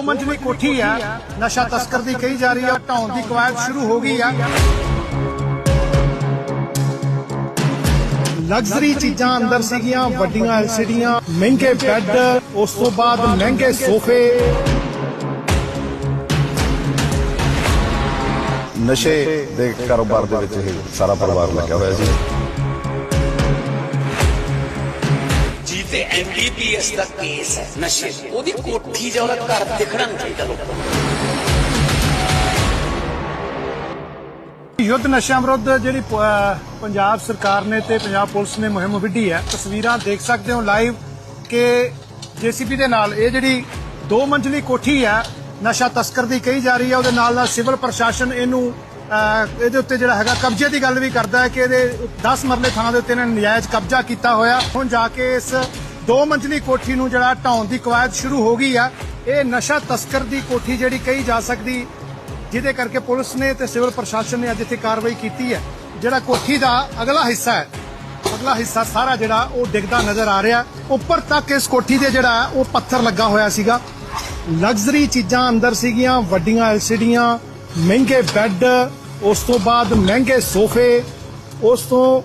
ਦੋ ਮੰਜ਼ਲੀ ਕੋਠੀ ਆ। ਨਸ਼ਾ ਤਸਕਰ ਦੀ ਕਹੀ ਜਾ ਰਹੀ ਆ। ਢਾਉਣ ਦੀ ਕਵਾਇਦ ਸ਼ੁਰੂ ਹੋ ਗਈ ਆ। ਲਗਜ਼ਰੀ ਚੀਜ਼ਾਂ ਅੰਦਰ ਸੀਗੀਆਂ, ਵੱਡੀਆਂ ਐਲਸੀਡੀਆਂ, ਮਹਿੰਗੇ ਬੈੱਡ, ਉਸ ਤੋਂ ਬਾਅਦ ਮਹਿੰਗੇ ਸੋਫੇ। ਨਸ਼ੇ ਦੇ ਕਾਰੋਬਾਰ ਦੇ ਵਿੱਚ ਇਹ ਸਾਰਾ ਪਰਿਵਾਰ ਲੱਗਿਆ ਹੋਇਆ ਸੀ। ਤੇ ਐਨਡੀਪੀਐਸ ਦਾ ਕੇਸ ਹੈ। ਨਸ਼ੇ ਉਹਦੀ ਕੋਠੀ ਜਾਂ ਉਹਦਾ ਘਰ ਦਿਖਣਾ ਨਹੀਂ ਚਾਹੀਦਾ ਲੋਕਾਂ ਨੂੰ। ਯੁੱਧ ਨਸ਼ਿਆਂ ਵਿਰੁੱਧ ਜਿਹੜੀ ਪੰਜਾਬ ਸਰਕਾਰ ਨੇ ਤੇ ਪੰਜਾਬ ਪੁਲਿਸ ਨੇ ਮੁਹਿੰਮ ਵਿੱਢੀ ਹੈ, ਤਸਵੀਰਾਂ ਦੇਖ ਸਕਦੇ ਹੋ ਲਾਈਵ ਕਿ ਜੀਸੀਬੀ ਦੇ ਨਾਲ ਇਹ ਜਿਹੜੀ ਦੋ ਮੰਜ਼ਲੀ ਕੋਠੀ ਹੈ, ਨਸ਼ਾ ਤਸਕਰ ਦੀ ਕਹੀ ਜਾ ਰਹੀ ਹੈ, ਉਹਦੇ ਨਾਲ ਨਾਲ ਸਿਵਲ ਪ੍ਰਸ਼ਾਸਨ ਇਹਨੂੰ ਇਹਦੇ ਉੱਤੇ ਜਿਹੜਾ ਹੈਗਾ ਕਬਜ਼ੇ ਦੀ ਗੱਲ ਵੀ ਕਰਦਾ ਹੈ ਕਿ ਇਹਦੇ 10 ਮਰਲੇ ਥਾਂ ਦੇ ਉੱਤੇ ਇਹਨਾਂ ਨੇ ਨਜਾਇਜ਼ ਕਬਜ਼ਾ ਕੀਤਾ ਹੋਇਆ। ਹੁਣ ਜਾ ਕੇ ਇਸ ਦੋ ਮੰਜ਼ਲੀ ਕੋਠੀ ਨੂੰ ਜਿਹੜਾ ਢਾਉਣ ਦੀ ਕਵਾਇਦ ਸ਼ੁਰੂ ਹੋ ਗਈ ਆ। ਇਹ ਨਸ਼ਾ ਤਸਕਰ ਦੀ ਕੋਠੀ ਜਿਹੜੀ ਕਹੀ ਜਾ ਸਕਦੀ, ਜਿਹਦੇ ਕਰਕੇ ਪੁਲਿਸ ਨੇ ਤੇ ਸਿਵਲ ਪ੍ਰਸ਼ਾਸਨ ਨੇ ਅੱਜ ਇੱਥੇ ਕਾਰਵਾਈ ਕੀਤੀ ਹੈ। ਜਿਹੜਾ ਕੋਠੀ ਦਾ ਅਗਲਾ ਹਿੱਸਾ ਹੈ, ਅਗਲਾ ਹਿੱਸਾ ਸਾਰਾ ਜਿਹੜਾ ਉਹ ਡਿੱਗਦਾ ਨਜ਼ਰ ਆ ਰਿਹਾ। ਉੱਪਰ ਤੱਕ ਇਸ ਕੋਠੀ ਦੇ ਜਿਹੜਾ ਉਹ ਪੱਥਰ ਲੱਗਾ ਹੋਇਆ ਸੀਗਾ। ਲਗਜ਼ਰੀ ਚੀਜ਼ਾਂ ਅੰਦਰ ਸੀਗੀਆਂ, ਵੱਡੀਆਂ ਐਲਸੀਡੀਆਂ ਮਹਿੰਗੇ ਬੈੱਡ ਉਸ ਤੋਂ ਬਾਅਦ ਮਹਿੰਗੇ ਸੋਫੇ ਉਸ ਤੋਂ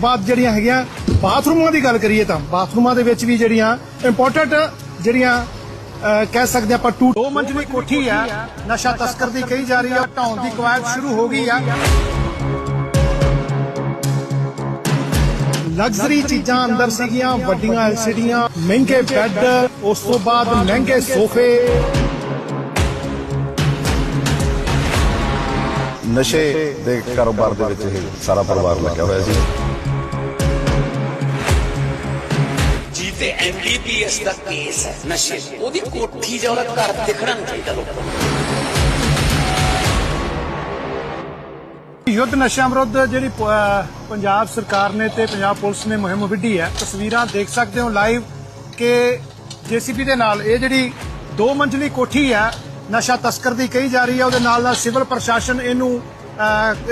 ਬਾਅਦ ਜਿਹੜੀਆਂ ਹੈਗੀਆਂ ਬਾਥਰੂਮਾਂ ਦੀ ਗੱਲ ਕਰੀਏ ਤਾਂ ਬਾਥਰੂਮਾਂ ਦੇ ਵਿੱਚ ਵੀ ਜਿਹੜੀਆਂ ਇੰਪੋਰਟੈਂਟ ਜਿਹੜੀਆਂ ਕਹਿ ਸਕਦੇ ਆਪਾਂ ਟੂ ਦੋ ਮੰਜ਼ਲੀ ਕੋਠੀ ਆ। ਨਸ਼ਾ ਤਸਕਰ ਦੀ ਕਹੀ ਜਾ ਰਹੀ ਆ ਢਾਉਣ ਦੀ ਕਵਾਇਦ ਸ਼ੁਰੂ ਹੋ ਗਈ ਆ। ਲਗਜ਼ਰੀ ਚੀਜ਼ਾਂ ਅੰਦਰ ਸੀਗੀਆਂ ਵੱਡੀਆਂ ਐਲਸੀਡੀਆਂ ਮਹਿੰਗੇ ਬੈੱਡ ਉਸ ਤੋਂ ਬਾਅਦ ਮਹਿੰਗੇ ਸੋਫੇ। ਨਸ਼ੇ ਦੇ ਕਾਰੋਬਾਰ ਦੇ ਵਿੱਚ ਇਹ ਸਾਰਾ ਪਰਿਵਾਰ ਲੱਗਿਆ ਹੋਇਆ ਸੀ ਜੀ ਤੇ ਐਨਡੀਪੀਐਸ ਦਾ ਕੇਸ ਹੈ ਨਸ਼ੇ। ਉਹਦੀ ਕੋਠੀ ਜਾਂ ਉਹਦਾ ਘਰ ਦਿਖਣਾ ਨਹੀਂ ਚਾਹੀਦਾ ਲੋਕਾਂ ਨੂੰ ਯੁੱਧ ਨਸ਼ਿਆਂ ਵਿਰੁੱਧ ਜਿਹੜੀ ਪੰਜਾਬ ਸਰਕਾਰ ਨੇ ਤੇ ਪੰਜਾਬ ਪੁਲਿਸ ਨੇ ਮੁਹਿੰਮ ਵਿੱਢੀ ਹੈ ਤਸਵੀਰਾਂ ਦੇਖ ਸਕਦੇ ਹੋ ਲਾਈਵ ਕਿ ਜੀਸੀਬੀ ਦੇ ਨਾਲ ਇਹ ਜਿਹੜੀ ਦੋ ਮੰਜ਼ਲੀ ਕੋਠੀ ਆ ਨਸ਼ਾ ਤਸਕਰ ਦੀ ਕਹੀ ਜਾ ਰਹੀ ਹੈ, ਉਹਦੇ ਨਾਲ ਨਾਲ ਸਿਵਲ ਪ੍ਰਸ਼ਾਸਨ ਇਹਨੂੰ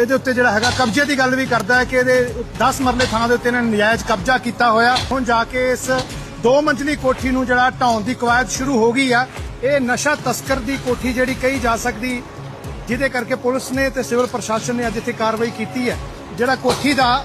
ਇਹਦੇ ਉੱਤੇ ਜਿਹੜਾ ਹੈਗਾ ਕਬਜ਼ੇ ਦੀ ਗੱਲ ਵੀ ਕਰਦਾ ਹੈ ਕਿ ਇਹਦੇ 10 ਮਰਲੇ ਥਾਂ ਦੇ ਉੱਤੇ ਇਹਨਾਂ ਨੇ ਨਜਾਇਜ਼ ਕਬਜ਼ਾ ਕੀਤਾ ਹੋਇਆ। ਹੁਣ ਜਾ ਕੇ ਇਸ ਦੋ ਮੰਜ਼ਲੀ ਕੋਠੀ ਨੂੰ ਜਿਹੜਾ ਢਾਉਣ ਦੀ ਕਵਾਇਦ ਸ਼ੁਰੂ ਹੋ ਗਈ ਆ। ਇਹ ਨਸ਼ਾ ਤਸਕਰ ਦੀ ਕੋਠੀ ਜਿਹੜੀ ਕਹੀ ਜਾ ਸਕਦੀ, ਜਿਹਦੇ ਕਰਕੇ ਪੁਲਿਸ ਨੇ ਤੇ ਸਿਵਲ ਪ੍ਰਸ਼ਾਸਨ ਨੇ ਅੱਜ ਇੱਥੇ ਕਾਰਵਾਈ ਕੀਤੀ ਹੈ। ਜਿਹੜਾ ਕੋਠੀ ਦਾ